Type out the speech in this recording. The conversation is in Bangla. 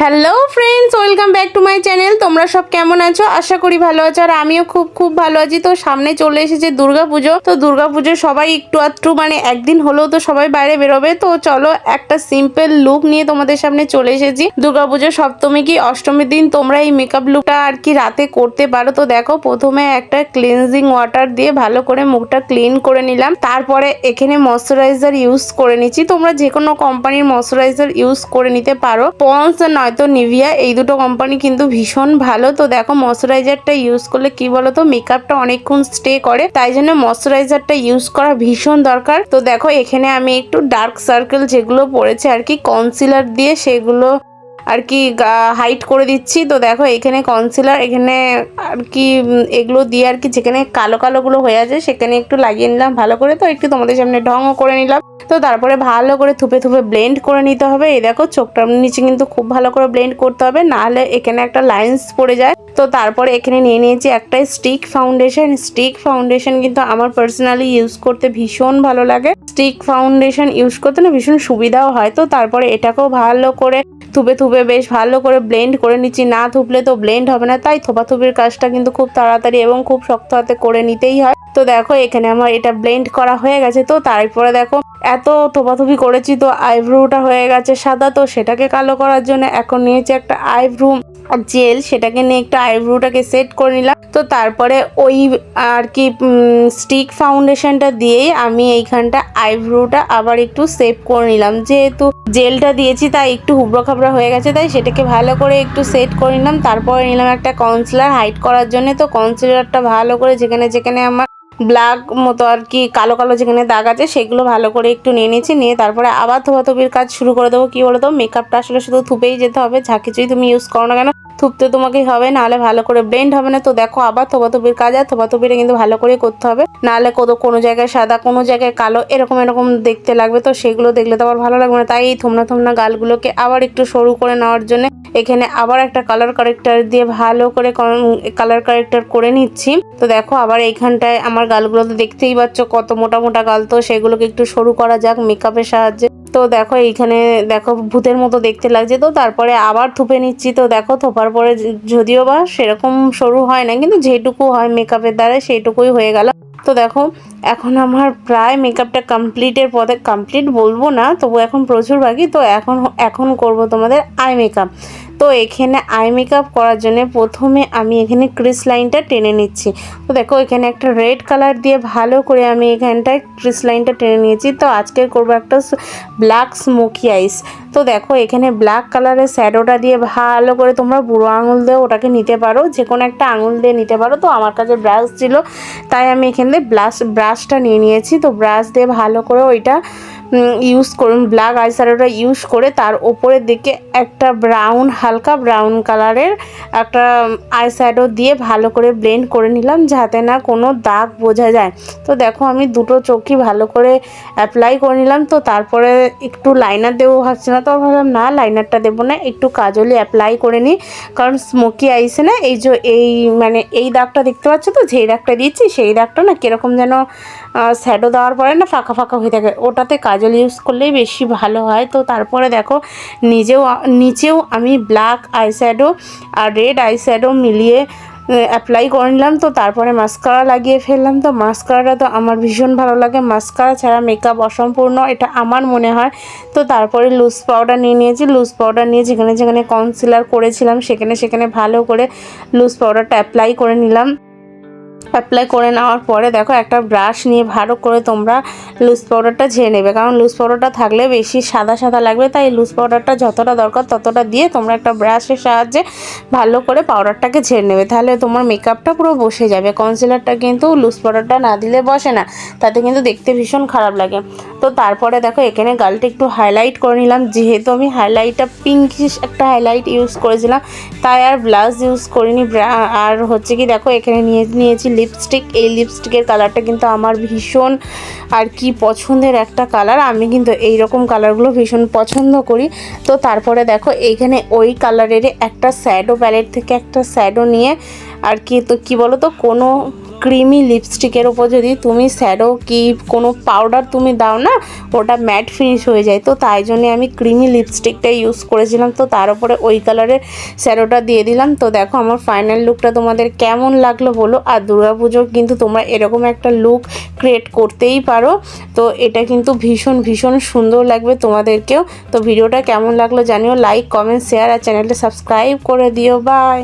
Hello friends welcome back to my channel তোমরা সব কেমন আছো? আশা করি ভালো আছো, আর আমিও খুব খুব ভালো আছি। তো সামনে চলে এসেছে দুর্গাপুজো। তো দুর্গাপুজো সবাই একটু আধটু মানে একদিন হলেও তো সবাই বাইরে বেরোবে। তো চলো একটা সিম্পল লুক নিয়ে তোমাদের সামনে চলে এসেছি। দুর্গাপুজো সপ্তমী কি অষ্টমীর দিন তোমরা এই মেকআপ লুকটা আর কি রাতে করতে পারো? তো দেখো, প্রথমে একটা ক্লিনজিং ওয়াটার দিয়ে ভালো করে মুখটা ক্লিন করে নিলাম। তারপরে এখানে ময়শ্চারাইজার ইউজ করে নিচ্ছি। তোমরা যে কোনো কোম্পানির ময়শ্চারাইজার ইউজ করে নিতে পারো। পন্স নয়তো নিভিয়া, এই দুটো কোম্পানি কিন্তু ভীষণ ভালো। তো দেখো ময়শ্চারাইজারটা ইউজ করলে কি বলো তো মেকআপটা অনেকক্ষণ স্টে করে, তাই জন্য ময়শ্চারাইজারটা ইউজ করা ভীষণ দরকার। তো দেখো, এখানে আমি একটু ডার্ক সার্কেল যেগুলো পড়েছে আর কি কনসিলার দিয়ে সেগুলো আর কি হাইট করে দিচ্ছি। তো দেখো, এখানে কনসিলার এখানে আর কি এগুলো দিয়ে আর কি যেখানে কালো কালোগুলো হয়ে আছে, সেখানে একটু লাগিয়ে নিলাম ভালো করে। তো একটু তোমাদের সামনে ঢংও করে নিলাম। তো তারপরে ভালো করে থুপে থুপে ব্লেন্ড করে নিতে হবে। এই দেখো চোখটার নিচে কিন্তু খুব ভালো করে ব্লেন্ড করতে হবে নাহলে এখানে একটা লাইন্স পড়ে যায়। তো তারপরে এখানে নিয়ে নিয়েছি একটা স্টিক ফাউন্ডেশন স্টিক ফাউন্ডেশন কিন্তু আমার পার্সোনালি ইউজ করতে ভীষণ ভালো লাগে। স্টিক ফাউন্ডেশন ইউজ করতে না ভীষণ সুবিধাও হয়। তো তারপরে এটাকেও ভালো করে থুপে থুবে বেশ ভালো করে ব্লেন্ড করে নিচ্ছি। না থুপলে তো ব্লেন্ড হবে না, তাই থোপাথুপির কাজটা কিন্তু খুব তাড়াতাড়ি এবং খুব শক্ত হাতে করে নিতেই হয়। তো দেখো, এখানে আমার এটা ব্লেন্ড করা হয়ে গেছে। তো তারপরে দেখো, এত থোপাথুপি করেছি তো আইব্রোটা হয়ে গেছে সাদা, তো সেটাকে কালো করার জন্য এখন নিয়েছি একটা আইব্রো জেল, সেটাকে নিয়ে একটু আইব্রোটাকে সেট করে নিলাম। তো তারপরে ওই আর কি স্টিক ফাউন্ডেশনটা দিয়েই আমি এইখানটা আইব্রোটা আবার একটু সেভ করে নিলাম। যেহেতু জেলটা দিয়েছি, তাই একটু হুবড়ো খাবড়া হয়ে গেছে, তাই সেটাকে ভালো করে একটু সেট করে নিলাম। তারপরে নিলাম একটা কনসিলার হাইট করার জন্য। তো কনসিলারটা ভালো করে যেখানে যেখানে আমার ব্ল্যাক মতো আর কি, কালো কালো যেখানে দাগ আছে সেগুলো ভালো করে একটু নিয়ে নিয়েছি, নিয়ে তারপরে আবার থোপাথুপির কাজ শুরু করে দেবো। কি বলো তো মেকআপটা আসলে শুধু থুপেই যেতে হবে, যা কিছুই তুমি ইউজ করো না কেন। থুপতে তোমাকেই হবে, নাহলে ভালো করে ব্লেন্ড হবে না। তো দেখো আবার থোপাথুপির কাজ, আর থোপাথুপিটা কিন্তু ভালো করে করতে হবে। নাহলে কোনো কোনো জায়গায় সাদা, কোনো জায়গায় কালো, এরকম এরকম দেখতে লাগবে। তো সেগুলো দেখলে তো আবার ভালো লাগবে না। তাই এই থমনা থমনা গালগুলোকে আবার একটু সরু করে নেওয়ার জন্য এখানে আবার একটা কালার কারেক্টার দিয়ে ভালো করে কালার কারেক্টার করে নিচ্ছি। তো দেখো আবার এইখানটায় আমার গালগুলো তো দেখতেই পাচ্ছ কত মোটা মোটা গাল। তো সেগুলোকে একটু সরু করা যাক মেকআপের সাহায্যে। তো দেখো এইখানে দেখো ভূতের মতো দেখতে লাগছে তো, তারপরে আবার থুপে নিচ্ছি তো দেখো থোপার পরে যদিও বা সেরকম সরু হয় না, কিন্তু যেটুকু হয় মেকআপের দ্বারা সেইটুকুই হয়ে গেল। তো দেখো এখন আমার প্রায় মেকআপটা কমপ্লিটের পথে কমপ্লিট বলব না, তবু এখন প্রচুর বাকি, তো এখন এখন করব তোমাদের আই মেকআপ তো এখানে আই মেকআপ করার জন্য প্রথমে আমি এখানে ক্রিস লাইনটা টেনে নিচ্ছি। তো দেখো, এখানে একটা রেড কালার দিয়ে ভালো করে আমি এখানটায় ক্রিস লাইনটা টেনে নিয়েছি। তো আজকে করব একটা ব্ল্যাক স্মোকি আইস তো দেখো, এখানে ব্ল্যাক কালারের শ্যাডোটা দিয়ে ভালো করে তোমরা বুড়ো আঙুল দিয়ে ওটাকে নিতে পারো। যে কোনো একটা আঙুল দিয়ে নিতে পারো। তো আমার কাছে ব্রাশ ছিল, তাই আমি এখান দিয়ে ব্রাশ ব্রাশটা নিয়ে নিয়েছি। তো ব্রাশ দিয়ে ভালো করে ওইটা ইউজ করুন ব্ল্যাক আইশ্যাডোটা ইউজ করে তার ওপরের দিকে একটা ব্রাউন হালকা ব্রাউন কালারের একটা আইশ্যাডো দিয়ে ভালো করে ব্লেন্ড করে নিলাম যাতে না কোনো দাগ বোঝা যায়। তো দেখো আমি দুটো চোখই ভালো করে অ্যাপ্লাই করে নিলাম, তো তারপরে একটু লাইনার দেবো ভাবছি না, তো ভাবলাম না লাইনারটা দেবো না, একটু কাজলে অ্যাপ্লাই করে নিই। কারণ স্মোকি আইসে না এই যে, এই মানে এই দাগটা দেখতে পাচ্ছ তো, যেই দাগটা দিচ্ছি সেই দাগটা না কীরকম যেন শ্যাডো দেওয়ার পরে না ফাঁকা ফাঁকা হয়ে থাকে। ওটাতে কাজল ইউজ করলেই বেশি ভালো হয়। তো তারপরে দেখো, নিজেও নিচেও আমি ব্ল্যাক আইশ্যাডো আর রেড আইশ্যাডো মিলিয়ে অ্যাপ্লাই করে নিলাম। তো তারপরে মাস্কারা লাগিয়ে ফেললাম। তো মাস্কারাটা তো আমার ভীষণ ভালো লাগে। মাস্কারা ছাড়া মেকআপ অসম্পূর্ণ, এটা আমার মনে হয়। তো তারপরে লুজ পাউডার নিয়ে নিয়েছি। লুজ পাউডার নিয়ে যেখানে যেখানে কনসিলার করেছিলাম, সেখানে সেখানে ভালো করে লুজ পাউডারটা অ্যাপ্লাই করে নিলাম। অ্যাপ্লাই করে নেওয়ার পরে দেখো একটা ব্রাশ নিয়ে ভালো করে তোমরা লুজ পাউডারটা ঝেড়ে নেবে। কারণ লুজ পাউডারটা থাকলে বেশি সাদা সাদা লাগবে, তাই লুজ পাউডারটা যতটা দরকার ততটা দিয়ে তোমরা একটা ব্রাশের সাহায্যে ভালো করে পাউডারটাকে ঝেড়ে নেবে। তাহলে তোমার মেকআপটা পুরো বসে যাবে। কনসিলারটা কিন্তু লুজ পাউডারটা না দিলে বসে না, তাতে কিন্তু দেখতে ভীষণ খারাপ লাগে। তো তারপরে দেখো এখানে গালটা একটু হাইলাইট করে নিলাম। যেহেতু আমি হাইলাইটটা পিঙ্কিশ একটা হাইলাইট ইউজ করেছিলাম, তাই আর ব্লাউজ ইউজ করিনি। আর হচ্ছে কি দেখো এখানে নিয়ে নিয়েছি লিপস্টিক এই লিপস্টিকের কালারটা কিন্তু আমার ভীষণ আর কি পছন্দের একটা কালার আমি কিন্তু এই রকম কালারগুলো ভীষণ পছন্দ করি। তো তারপরে দেখো, এইখানে ওই কালারের একটা স্যাডো প্যালেট থেকে একটা স্যাডো নিয়ে আর কি, তো কী বলো তো কোনো ক্রিমি লিপস্টিকের ওপর যদি তুমি শ্যাডো কি কোনো পাউডার তুমি দাও না, ওটা ম্যাট ফিনিশ হয়ে যায়। তো তাই জন্যে আমি ক্রিমি লিপস্টিকটা ইউজ করেছিলাম। তো তার উপরে ওই কালারের শ্যাডোটা দিয়ে দিলাম। তো দেখো আমার ফাইনাল লুকটা তোমাদের কেমন লাগল বলো? আর দুর্গাপুজোর কিন্তু তোমরা এরকম একটা লুক ক্রিয়েট করতেই পারো। তো এটা কিন্তু ভীষণ ভীষণ সুন্দর লাগবে তোমাদেরকেও। তো ভিডিওটা কেমন লাগল জানিও। লাইক কমেন্ট শেয়ার আর চ্যানেলটা সাবস্ক্রাইব করে দিও। বাই